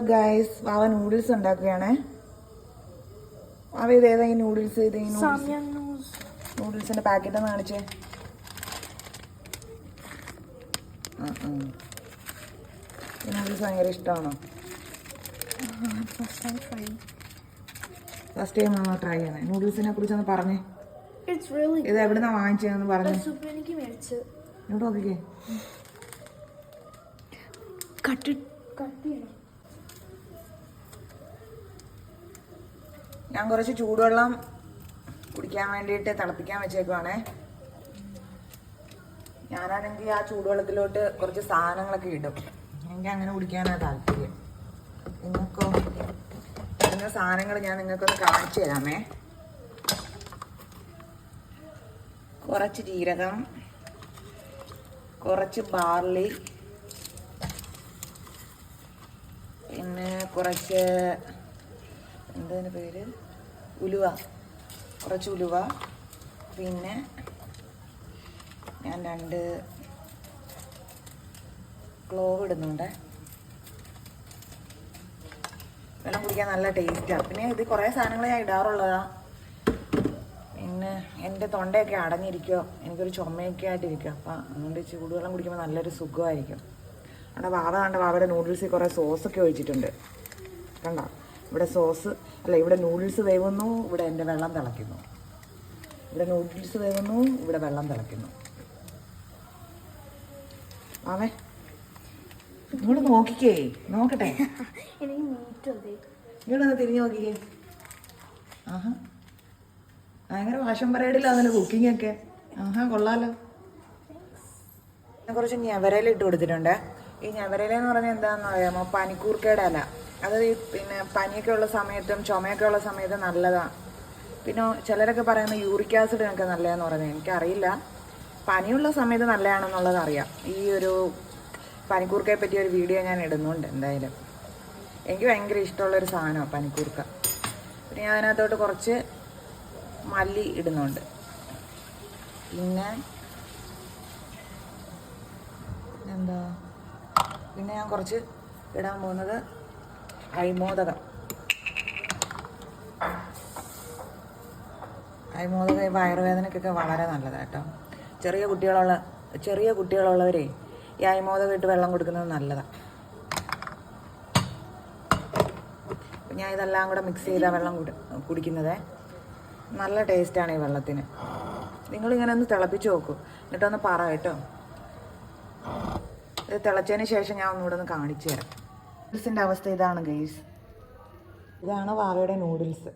Guys വാവ noodles ഉണ്ടാക്കുകയാണേ. വാവ ഇത് ഏതാ ഈ നൂഡിൽസ് ഇത് ഈ നൂഡിൽസിന്റെ പാക്കറ്റ് ഒന്ന് കാണിച്ചേ. ഈ നൂഡിൽസ് ഭയങ്കര ഇഷ്ടമാണോ. ഫസ്റ്റ് ടൈം ആണ് ട്രൈ ചെയ്യണേ നൂഡിൽസിനെ കുറിച്ച് ഒന്ന് പറഞ്ഞേ. ഇത് എവിടുന്നാ വാങ്ങിച്ചതെന്ന് പറഞ്ഞു. ഇങ്ങോട്ട് നോക്കിക്കേ. കട്ട് കട്ട് ചെയ്യണം. ഞാൻ കുറച്ച് ചൂടുവെള്ളം കുടിക്കാൻ വേണ്ടിയിട്ട് തിളപ്പിക്കാൻ വെച്ചേക്കുവാണേ. ഞാനാണെങ്കിൽ ആ ചൂടുവെള്ളത്തിലോട്ട് കുറച്ച് സാധനങ്ങളൊക്കെ ഇടും. എനിക്ക് അങ്ങനെ കുടിക്കാനാണ് താല്പര്യം. നിങ്ങൾക്കോ? ഇന്ന സാധനങ്ങൾ ഞാൻ നിങ്ങൾക്കൊന്ന് കാണിച്ചു തരാമേ. കുറച്ച് ജീരകം കുറച്ച് ബാർലി പിന്നെ കുറച്ച് എന്തിന് പേര്? ഉലുവ. കുറച്ച് ഉലുവ. പിന്നെ ഞാൻ രണ്ട് ക്ലോവ് ഇടുന്നുണ്ട്. വെള്ളം കുടിക്കാൻ നല്ല ടേസ്റ്റാണ് പിന്നെ ഇത് കുറേ സാധനങ്ങൾ ഞാൻ ഇടാറുള്ളതാ. പിന്നെ എന്റെ തൊണ്ടയൊക്കെ അടഞ്ഞിരിക്കുമോ എനിക്കൊരു ചുമയൊക്കെ ആയിട്ടിരിക്കും അപ്പം അതുകൊണ്ട് ചൂടുവെള്ളം കുടിക്കുമ്പോൾ നല്ലൊരു സുഖമായിരിക്കും. അവിടെ വാവ കണ്ട വാവയുടെ നൂഡിൽസിൽ കുറേ സോസൊക്കെ ഒഴിച്ചിട്ടുണ്ട്. കണ്ട? ഇവിടെ സോസ് അല്ല ഇവിടെ നൂഡിൽസ് വേവുന്നു ഇവിടെ എന്റെ വെള്ളം തിളയ്ക്കുന്നു. ഇവിടെ നൂഡിൽസ് വേവുന്നു ഇവിടെ വെള്ളം തിളയ്ക്കുന്നു. ആവേ ഇങ്ങോട്ട് നോക്കിക്കേ നോക്കട്ടെ. ഇവിടെ ഇങ്ങോട്ട് ഒന്ന് തിരിഞ്ഞു നോക്കിക്കേ. ആഹാ. ഭയങ്കര വാഷം അതിന്റെ കുക്കിംഗ് ഒക്കെ. ആഹാ കൊള്ളാലോ. കുറച്ച് ഞാൻ ഇട്ട് കൊടുത്തിട്ടുണ്ട്. ഈ ഞവരയില എന്ന് പറഞ്ഞാൽ എന്താണെന്ന് അറിയാമോ? പനിക്കൂർക്കയുടെ ഇല. അത് ഈ പിന്നെ പനിയൊക്കെ ഉള്ള സമയത്തും ചുമയൊക്കെ ഉള്ള സമയത്തും നല്ലതാണ് പിന്നെ ചിലരൊക്കെ പറയുന്ന യൂറിക് ആസിഡിനൊക്കെ നല്ലതെന്ന് പറഞ്ഞാൽ എനിക്കറിയില്ല. പനിയുള്ള സമയത്ത് നല്ലതാണെന്നുള്ളത് അറിയാം. ഈ ഒരു പനിക്കൂർക്കയെ പറ്റിയ ഒരു വീഡിയോ ഞാൻ ഇടുന്നുണ്ട് എന്തായാലും. എനിക്ക് ഭയങ്കര ഇഷ്ടമുള്ളൊരു സാധനമാണ് പനിക്കൂർക്ക. പിന്നെ ഞാൻ അതിനകത്തോട്ട് കുറച്ച് മല്ലി ഇടുന്നുണ്ട്. പിന്നെ എന്താ പിന്നെ ഞാൻ കുറച്ച് ഇടാൻ പോകുന്നത് ഐമോദകം അരിമോദകം ഈ വയറുവേദനയ്ക്കൊക്കെ വളരെ നല്ലതാണ് കേട്ടോ. ചെറിയ കുട്ടികളുള്ള ചെറിയ കുട്ടികളുള്ളവരെ ഈ അരിമോദകം ഇട്ട് വെള്ളം കൊടുക്കുന്നത് നല്ലതാണ് ഞാൻ ഇതെല്ലാം കൂടെ മിക്സ് ചെയ്താൽ വെള്ളം കുടി കുടിക്കുന്നത്. നല്ല ടേസ്റ്റാണ് ഈ വെള്ളത്തിന്. നിങ്ങളിങ്ങനെ ഒന്ന് തിളപ്പിച്ച് നോക്കൂ. എന്നിട്ടൊന്ന് പറ കേട്ടോ. ഇത് തിളച്ചതിന് ശേഷം ഞാൻ ഒന്നുകൂടെ ഒന്ന് കാണിച്ചു തരാം. നൂഡിൽസിന്റെ അവസ്ഥ ഇതാണ് ഗെയ്സ് ഇതാണ് വാവയുടെ നൂഡിൽസ്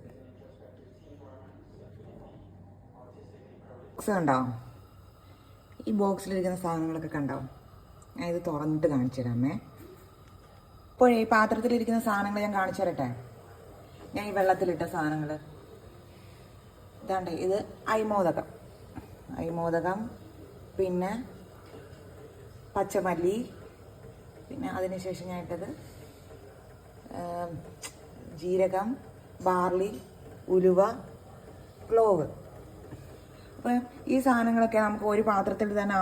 ബോക്സ് കണ്ടോ? ഈ ബോക്സിലിരിക്കുന്ന സാധനങ്ങളൊക്കെ കണ്ടോ? ഞാൻ ഇത് തുറന്നിട്ട് കാണിച്ചു തരാമേ. ഇപ്പോഴേ ഈ പാത്രത്തിലിരിക്കുന്ന സാധനങ്ങൾ ഞാൻ കാണിച്ചു തരട്ടെ? ഞാൻ ഈ വെള്ളത്തിലിട്ട സാധനങ്ങൾ. ഇതാണ്ട് ഇത് അയ്മോദകം. അയ്മോദകം പിന്നെ പച്ചമല്ലി പിന്നെ അതിനുശേഷം ഞാൻ ഇട്ടത് ജീരകം ബാർലി ഉലുവ ക്ലോവ് അപ്പം ഈ സാധനങ്ങളൊക്കെ നമുക്ക് ഒരു പാത്രത്തിൽ തന്നെ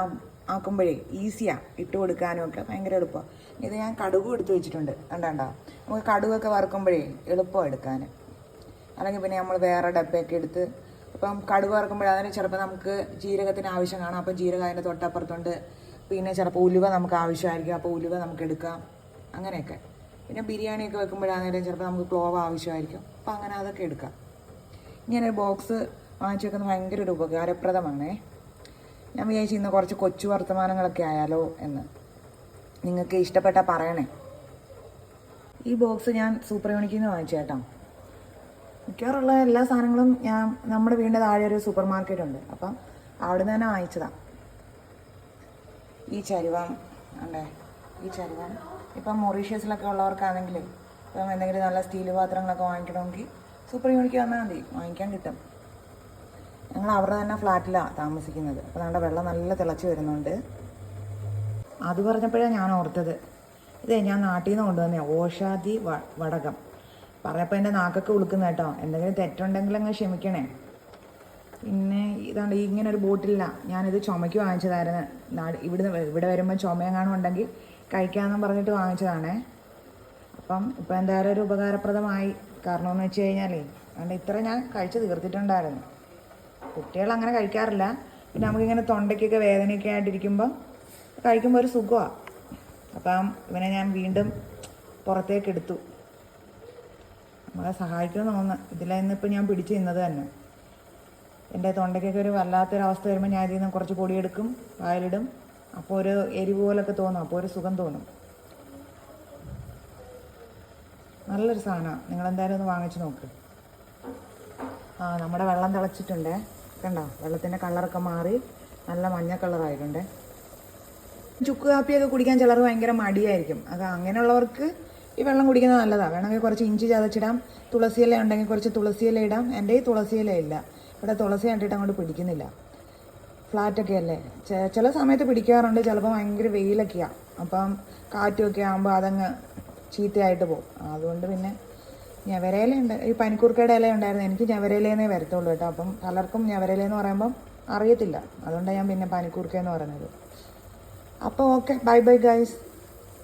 ആക്കുമ്പോഴേ ഈസിയാണ് ഇട്ട് കൊടുക്കാനും ഒക്കെ ഭയങ്കര എളുപ്പമാണ് ഇത് ഞാൻ കടുകും എടുത്ത് വെച്ചിട്ടുണ്ട്. കണ്ടാണ്ടോ? നമുക്ക് കടുകൊക്കെ വറുക്കുമ്പോഴേ എളുപ്പം എടുക്കാൻ അല്ലെങ്കിൽ പിന്നെ നമ്മൾ വേറെ ഡബ്ബയൊക്കെ എടുത്ത് ഇപ്പം കടുക് വറുക്കുമ്പോൾ അതിന് ചിലപ്പോൾ നമുക്ക് ജീരകത്തിന് ആവശ്യം കാണാം. അപ്പം ജീരകം അതിന്റെ തൊട്ടപ്പുറത്തുണ്ട്. പിന്നെ ചിലപ്പോൾ ഉലുവ നമുക്ക് ആവശ്യമായിരിക്കും അപ്പോൾ ഉലുവ നമുക്ക് എടുക്കാം. അങ്ങനെയൊക്കെ. പിന്നെ ബിരിയാണിയൊക്കെ വെക്കുമ്പോഴാണെങ്കിലും ചിലപ്പോൾ നമുക്ക് ക്ലോവ് ആവശ്യമായിരിക്കും. അപ്പോൾ അങ്ങനെ അതൊക്കെ എടുക്കാം. ഇങ്ങനെ ബോക്സ് വാങ്ങിച്ചു വെക്കുന്നത് ഭയങ്കര ഒരു ഉപകാരപ്രദമാണേ. ഞാൻ വിചാരിച്ചു ഇന്ന് കുറച്ച് കൊച്ചു വർത്തമാനങ്ങളൊക്കെ ആയാലോ എന്ന്. നിങ്ങൾക്ക് ഇഷ്ടപ്പെട്ട പറയണേ. ഈ ബോക്സ് ഞാൻ സൂപ്പർ യൂണിക്കിൽ നിന്ന് വാങ്ങിച്ചു കേട്ടോ. മിക്കവാറുള്ള എല്ലാ സാധനങ്ങളും ഞാൻ നമ്മുടെ വീടിന്റെ താഴെ ഒരു സൂപ്പർ മാർക്കറ്റ് ഉണ്ട്. അപ്പം അവിടെ നിന്ന് തന്നെ വാങ്ങിച്ചതാണ് ഈ ചരുവം അല്ലേ? ഈ ചരുവം. ഇപ്പം മൊറീഷ്യസിലൊക്കെ ഉള്ളവർക്കാണെങ്കിൽ ഇപ്പം എന്തെങ്കിലും നല്ല സ്റ്റീൽ പാത്രങ്ങളൊക്കെ വാങ്ങിക്കണമെങ്കിൽ സൂപ്പർ യൂണിക്ക് വന്നാൽ മതി. വാങ്ങിക്കാൻ കിട്ടും. ഞങ്ങൾ അവരുടെ തന്നെ ഫ്ലാറ്റിലാണ് താമസിക്കുന്നത്. അപ്പോൾ നമ്മുടെ വെള്ളം നല്ല തിളച്ച് വരുന്നുണ്ട്. അത് പറഞ്ഞപ്പോഴാണ് ഞാൻ ഓർത്തത്. ഇതേ ഞാൻ നാട്ടിൽ നിന്ന് കൊണ്ടുവന്നേ ഓഷാദി വടകം. പറഞ്ഞപ്പോൾ എന്റെ നാക്കൊക്കെ ഉളുക്കുന്ന കേട്ടോ. എന്തെങ്കിലും തെറ്റുണ്ടെങ്കിൽ അങ്ങ് ക്ഷമിക്കണേ. പിന്നെ ഇതാണ് ഇങ്ങനെ ഒരു ബോട്ടിലാണ് ഞാനിത് ചുമയ്ക്ക് വാങ്ങിച്ചതായിരുന്നു. നാട് ഇവിടുന്ന് ഇവിടെ വരുമ്പോൾ ചുമയെങ്ങാനും ഉണ്ടെങ്കിൽ കഴിക്കാമെന്നും പറഞ്ഞിട്ട് വാങ്ങിച്ചതാണേ. അപ്പം ഇപ്പം എന്തായാലും ഒരു ഉപകാരപ്രദമായി. കാരണം എന്ന് വെച്ച് കഴിഞ്ഞാലേ അതുകൊണ്ട് ഇത്ര ഞാൻ കഴിച്ച് തീർത്തിട്ടുണ്ടായിരുന്നു. കുട്ടികൾ അങ്ങനെ കഴിക്കാറില്ല. പിന്നെ നമുക്കിങ്ങനെ തൊണ്ടയ്ക്കൊക്കെ വേദനയൊക്കെ ആയിട്ടിരിക്കുമ്പോൾ കഴിക്കുമ്പോൾ ഒരു സുഖമാണ് അപ്പം ഇവനെ ഞാൻ വീണ്ടും പുറത്തേക്ക് എടുത്തു. നമ്മളെ സഹായിക്കുമെന്ന് തോന്നുന്നു. ഇതിലായിരുന്നു ഇന്നിപ്പോൾ ഞാൻ പിടിച്ചു നിന്നത് തന്നെ. എന്റെ തൊണ്ടയ്ക്കൊക്കെ ഒരു വല്ലാത്തൊരവസ്ഥ വരുമ്പോൾ ഞാൻ ഇതിൽ നിന്ന് കുറച്ച് പൊടിയെടുക്കും വായിലിടും. അപ്പോൾ ഒരു എരിവ് പോലൊക്കെ തോന്നും അപ്പോൾ ഒരു സുഖം തോന്നും. നല്ലൊരു സാധനമാണ് നിങ്ങളെന്തായാലും ഒന്ന് വാങ്ങിച്ച് നോക്ക്. ആ നമ്മുടെ വെള്ളം തിളച്ചിട്ടുണ്ടേ. കണ്ടോ? വെള്ളത്തിന്റെ കളറൊക്കെ മാറി നല്ല മഞ്ഞ കളറായിട്ടുണ്ട്. ചുക്ക് കാപ്പിയൊക്കെ കുടിക്കാൻ ചിലർ ഭയങ്കര മടിയായിരിക്കും. അത് അങ്ങനെയുള്ളവർക്ക് ഈ വെള്ളം കുടിക്കുന്നത് നല്ലതാണ് വേണമെങ്കിൽ കുറച്ച് ഇഞ്ചി ചതച്ചിടാം. തുളസിയില ഉണ്ടെങ്കിൽ കുറച്ച് തുളസിയില ഇടാം. എന്റെ ഈ തുളസിയില ഇല്ല. ഇവിടെ തുളസി കണ്ടിട്ട് അങ്ങോട്ട് പിടിക്കുന്നില്ല. ഫ്ലാറ്റൊക്കെ അല്ലേ? ചില സമയത്ത് പിടിക്കാറുണ്ട് ചിലപ്പോൾ ഭയങ്കര വെയിലൊക്കെയാണ് അപ്പം കാറ്റുമൊക്കെ ആകുമ്പോൾ അതങ്ങ് ചീത്തയായിട്ട് പോകും. അതുകൊണ്ട് പിന്നെ ഞവരയിലുണ്ട് ഈ പനിക്കൂർക്കയുടെ ഇല ഉണ്ടായിരുന്നു. എനിക്ക് ഞവരയിലേന്നേ വരത്തുള്ളൂ കേട്ടോ. അപ്പം പലർക്കും ഞവരയിലെന്ന് പറയുമ്പം അറിയത്തില്ല. അതുകൊണ്ടാണ് ഞാൻ പിന്നെ പനിക്കൂർക്ക എന്ന് പറയുന്നത്. അപ്പോൾ ഓക്കെ ബൈ ബൈ ഗൈസ്